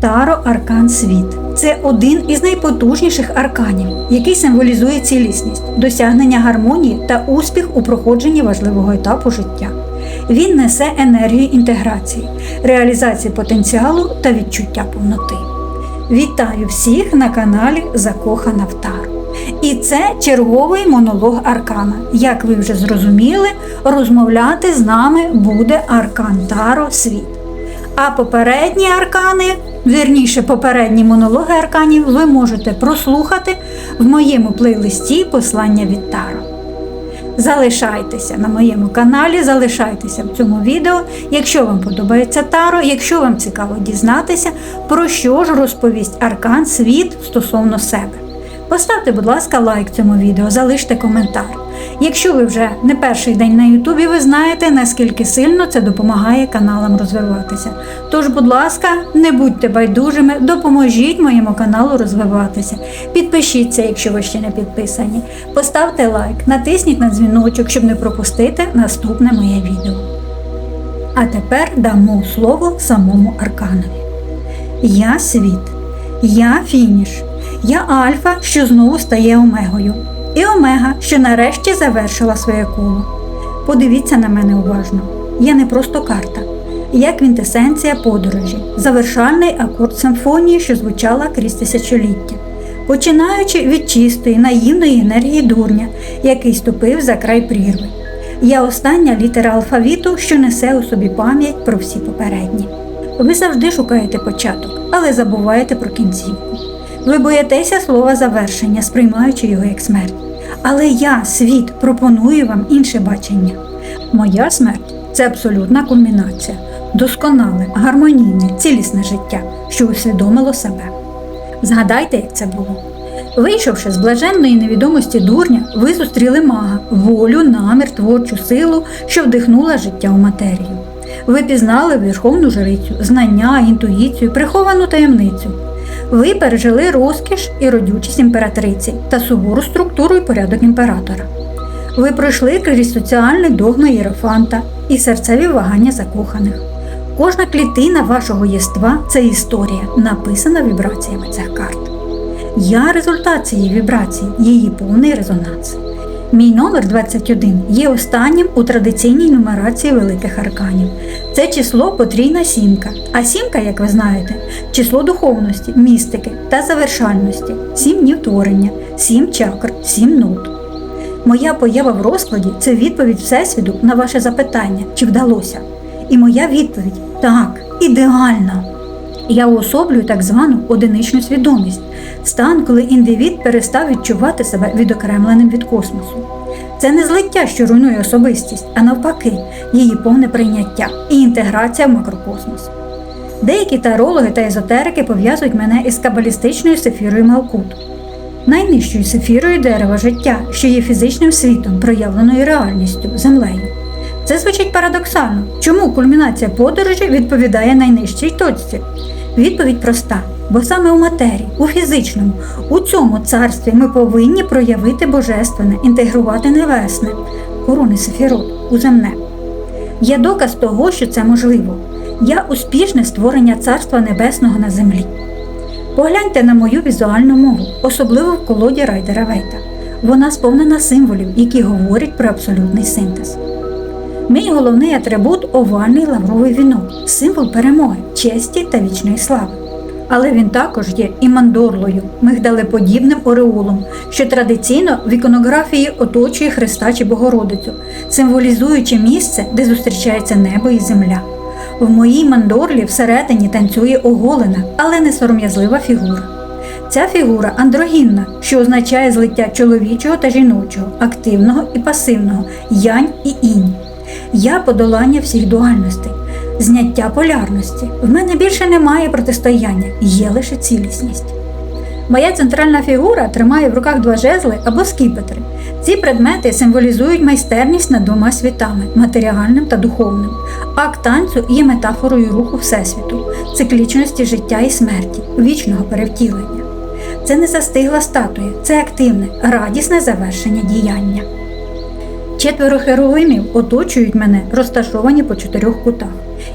Таро Аркан Світ. Це один із найпотужніших арканів, який символізує цілісність, досягнення гармонії та успіх у проходженні важливого етапу життя. Він несе енергію інтеграції, реалізації потенціалу та відчуття повноти. Вітаю всіх на каналі Закохана в Таро. І це черговий монолог Аркана. Як ви вже зрозуміли, розмовляти з нами буде Аркан Таро Світ. А попередні аркани, вірніше, попередні монологи арканів, ви можете прослухати в моєму плейлисті Послання від Таро. Залишайтеся на моєму каналі, залишайтеся в цьому відео. Якщо вам подобається Таро, якщо вам цікаво дізнатися, про що ж розповість Аркан світ стосовно себе. Поставте, будь ласка, лайк цьому відео, залиште коментар. Якщо ви вже не перший день на Ютубі, ви знаєте, наскільки сильно це допомагає каналам розвиватися. Тож, будь ласка, не будьте байдужими, допоможіть моєму каналу розвиватися. Підпишіться, якщо ви ще не підписані. Поставте лайк, натисніть на дзвіночок, щоб не пропустити наступне моє відео. А тепер дамо слово самому Арканові. Я світ, я фініш, я альфа, що знову стає омегою, і омега, що нарешті завершила своє коло. Подивіться на мене уважно. Я не просто карта, я квінтесенція подорожі, завершальний акорд симфонії, що звучала крізь тисячоліття, починаючи від чистої, наївної енергії дурня, який ступив за край прірви. Я остання літера алфавіту, що несе у собі пам'ять про всі попередні. Ви завжди шукаєте початок, але забуваєте про кінцівку. Ви боїтеся слова завершення, сприймаючи його як смерть. Але я, світ, пропоную вам інше бачення. Моя смерть це абсолютна кульмінація, досконале, гармонійне, цілісне життя, що усвідомило себе. Згадайте, як це було. Вийшовши з блаженної невідомості дурня, ви зустріли мага, волю, намір, творчу силу, що вдихнула життя у матерію. Ви пізнали верховну жрицю, знання, інтуїцію, приховану таємницю. Ви пережили розкіш і родючість імператриці та сувору структуру і порядок імператора. Ви пройшли крізь соціальний догми Єрофанта і серцеві вагання закоханих. Кожна клітина вашого єства це історія, написана вібраціями цих карт. Я результат цієї вібрації, її повний резонанс. Мій номер 21 є останнім у традиційній нумерації великих арканів. Це число потрійна сімка. А сімка, як ви знаєте, число духовності, містики та завершальності, сім днів творення, сім чакр, сім нот. Моя поява в розкладі це відповідь Всесвіту на ваше запитання, чи вдалося. І моя відповідь так, ідеально. Я уособлюю так звану одиничну свідомість, стан, коли індивід перестав відчувати себе відокремленим від космосу. Це не злиття, що руйнує особистість, а навпаки, її повне прийняття і інтеграція в макрокосмос. Деякі тарологи та езотерики пов'язують мене із кабалістичною сефірою Малкут, найнижчою сефірою дерева життя, що є фізичним світом, проявленою реальністю, землею. Це звучить парадоксально. Чому кульмінація подорожі відповідає найнижчій точці? Відповідь проста, бо саме у матерії, у фізичному, у цьому царстві ми повинні проявити божественне, інтегрувати небесне, корони Сефірот, у земне. Є доказ того, що це можливо. Я успішне створення Царства Небесного на землі. Погляньте на мою візуальну мову, особливо в колоді Райдера Вейта. Вона сповнена символів, які говорять про абсолютний синтез. Мій головний атрибут овальний лавровий вінок, символ перемоги, честі та вічної слави. Але він також є і мандорлою, мигдалеподібним ореолом, що традиційно в іконографії оточує Христа чи Богородицю, символізуючи місце, де зустрічається небо і земля. В моїй мандорлі всередині танцює оголена, але не сором'язлива фігура. Ця фігура андрогінна, що означає злиття чоловічого та жіночого, активного і пасивного, янь і інь. Я подолання всіх дуальностей, зняття полярності. В мене більше немає протистояння, є лише цілісність. Моя центральна фігура тримає в руках два жезли або скіпетри. Ці предмети символізують майстерність над двома світами матеріальним та духовним. Акт танцю є метафорою руху Всесвіту, циклічності життя і смерті, вічного перевтілення. Це не застигла статуя, це активне, радісне завершення діяння. Четверо херовимів оточують мене, розташовані по чотирьох кутах,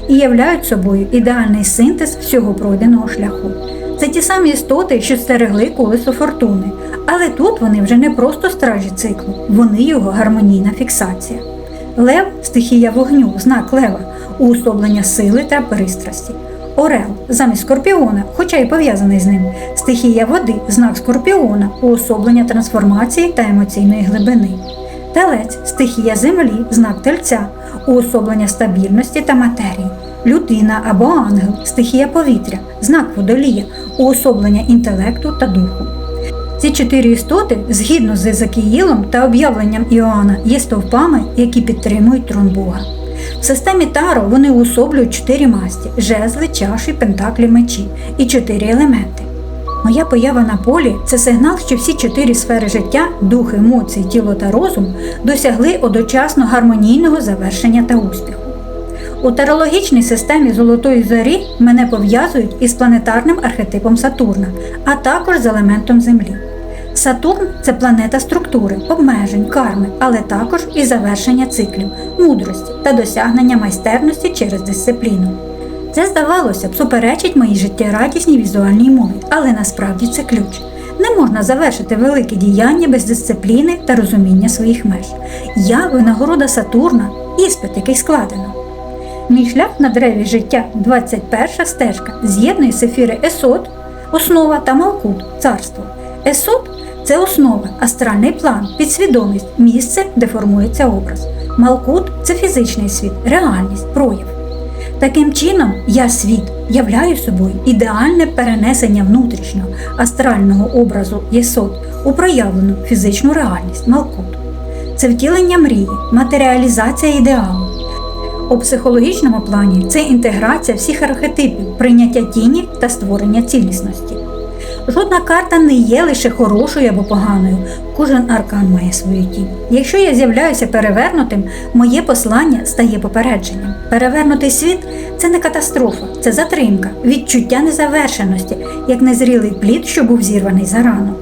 і являють собою ідеальний синтез всього пройденого шляху. Це ті самі істоти, що стерегли колесо фортуни, але тут вони вже не просто стражі циклу, вони його гармонійна фіксація. Лев стихія вогню, знак лева, уособлення сили та пристрасті. Орел замість скорпіона, хоча й пов'язаний з ним, стихія води, знак скорпіона, уособлення трансформації та емоційної глибини. Телець стихія землі, знак тельця, уособлення стабільності та матерії. Людина або ангел стихія повітря, знак водолія, уособлення інтелекту та духу. Ці чотири істоти, згідно з Езекіїлом та об'явленням Іоанна, є стовпами, які підтримують трон Бога. В системі Таро вони уособлюють чотири масті жезли, чаші, пентаклі, мечі і чотири елементи. Моя поява на полі це сигнал, що всі чотири сфери життя дух, емоції, тіло та розум досягли одночасно гармонійного завершення та успіху. У тарологічній системі Золотої зорі мене пов'язують із планетарним архетипом Сатурна, а також з елементом Землі. Сатурн це планета структури, обмежень, карми, але також і завершення циклів, мудрості та досягнення майстерності через дисципліну. Це, здавалося б, суперечить моїй життєрадісній візуальній мові, але насправді це ключ. Не можна завершити велике діяння без дисципліни та розуміння своїх меж. Я винагорода Сатурна, іспит, який складено. Мій шлях на древі життя 21 стежка з'єднує сефіри Есот, основа та Малкут, царство. Есот це основа, астральний план, підсвідомість, місце, де формується образ. Малкут це фізичний світ, реальність, прояв. Таким чином, я світ являю собою ідеальне перенесення внутрішнього астрального образу єсот у проявлену фізичну реальність Малкут. Це втілення мрії, матеріалізація ідеалу. У психологічному плані це інтеграція всіх архетипів, прийняття тіні та створення цілісності. Жодна карта не є лише хорошою або поганою, кожен аркан має свою тінь. Якщо я з'являюся перевернутим, моє послання стає попередженням. Перевернутий світ це не катастрофа, це затримка, відчуття незавершеності, як незрілий плід, що був зірваний зарано.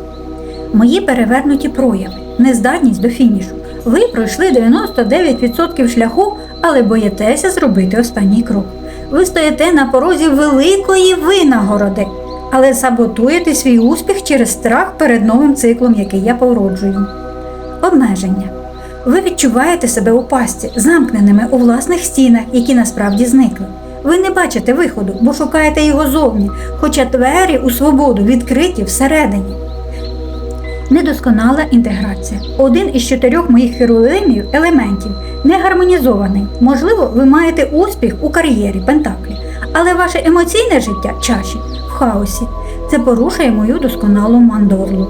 Мої перевернуті прояви, нездатність до фінішу. Ви пройшли 99% шляху, але боїтеся зробити останній крок. Ви стоїте на порозі великої винагороди, але саботуєте свій успіх через страх перед новим циклом, який я породжую. Обмеження. Ви відчуваєте себе у пастці, замкненими у власних стінах, які насправді зникли. Ви не бачите виходу, бо шукаєте його зовні, хоча двері у свободу відкриті всередині. Недосконала інтеграція. Один із чотирьох моїх херувимів елементів не гармонізований. Можливо, ви маєте успіх у кар'єрі Пентаклі, але ваше емоційне життя чаші в хаосі. Це порушує мою досконалу мандорлу.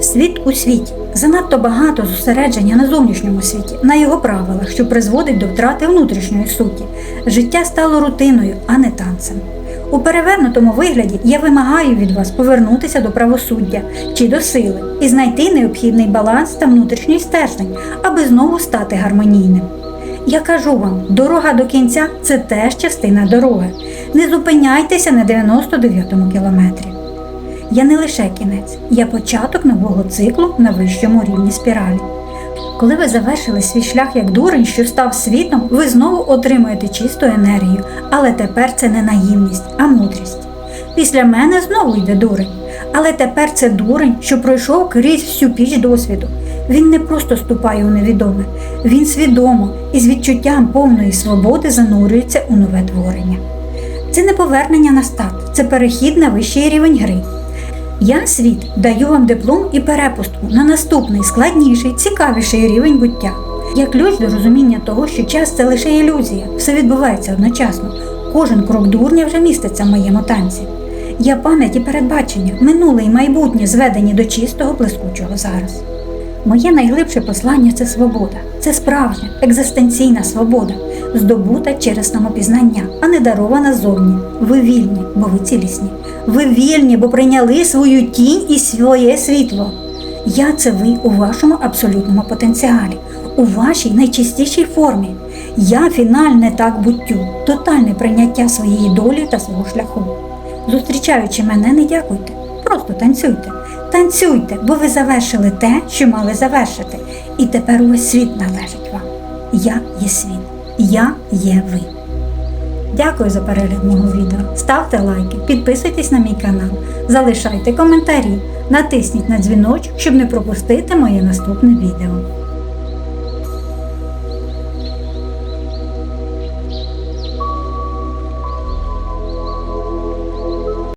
Світ у світі занадто багато зосередження на зовнішньому світі, на його правилах, що призводить до втрати внутрішньої суті. Життя стало рутиною, а не танцем. У перевернутому вигляді я вимагаю від вас повернутися до правосуддя чи до сили і знайти необхідний баланс та внутрішній стержень, аби знову стати гармонійним. Я кажу вам, дорога до кінця це теж частина дороги. Не зупиняйтеся на 99-му кілометрі. Я не лише кінець, я початок нового циклу на вищому рівні спіралі. Коли ви завершили свій шлях як дурень, що став світом, ви знову отримуєте чисту енергію, але тепер це не наївність, а мудрість. Після мене знову йде дурень, але тепер це дурень, що пройшов крізь всю піч досвіду. Він не просто ступає у невідоме, він свідомо і з відчуттям повної свободи занурюється у нове творення. Це не повернення на старт, це перехід на вищий рівень гри. Я світ даю вам диплом і перепустку на наступний складніший, цікавіший рівень буття. Я ключ до розуміння того, що час це лише ілюзія, все відбувається одночасно. Кожен крок дурня вже міститься в моєму танці. Я пам'ять і передбачення, минуле і майбутнє зведені до чистого блискучого зараз. Моє найглибше послання це свобода, це справжня, екзистенційна свобода, здобута через самопізнання, а не дарована зовні. Ви вільні, бо ви цілісні. Ви вільні, бо прийняли свою тінь і своє світло. Я це ви у вашому абсолютному потенціалі, у вашій найчистішій формі. Я фінальне так буттю, тотальне прийняття своєї долі та свого шляху. Зустрічаючи мене, не дякуйте, просто танцюйте. Танцюйте, бо ви завершили те, що мали завершити. І тепер увесь світ належить вам. Я є світ, я є ви. Дякую за перегляд мого відео. Ставте лайки, підписуйтесь на мій канал, залишайте коментарі, натисніть на дзвіночок, щоб не пропустити моє наступне відео.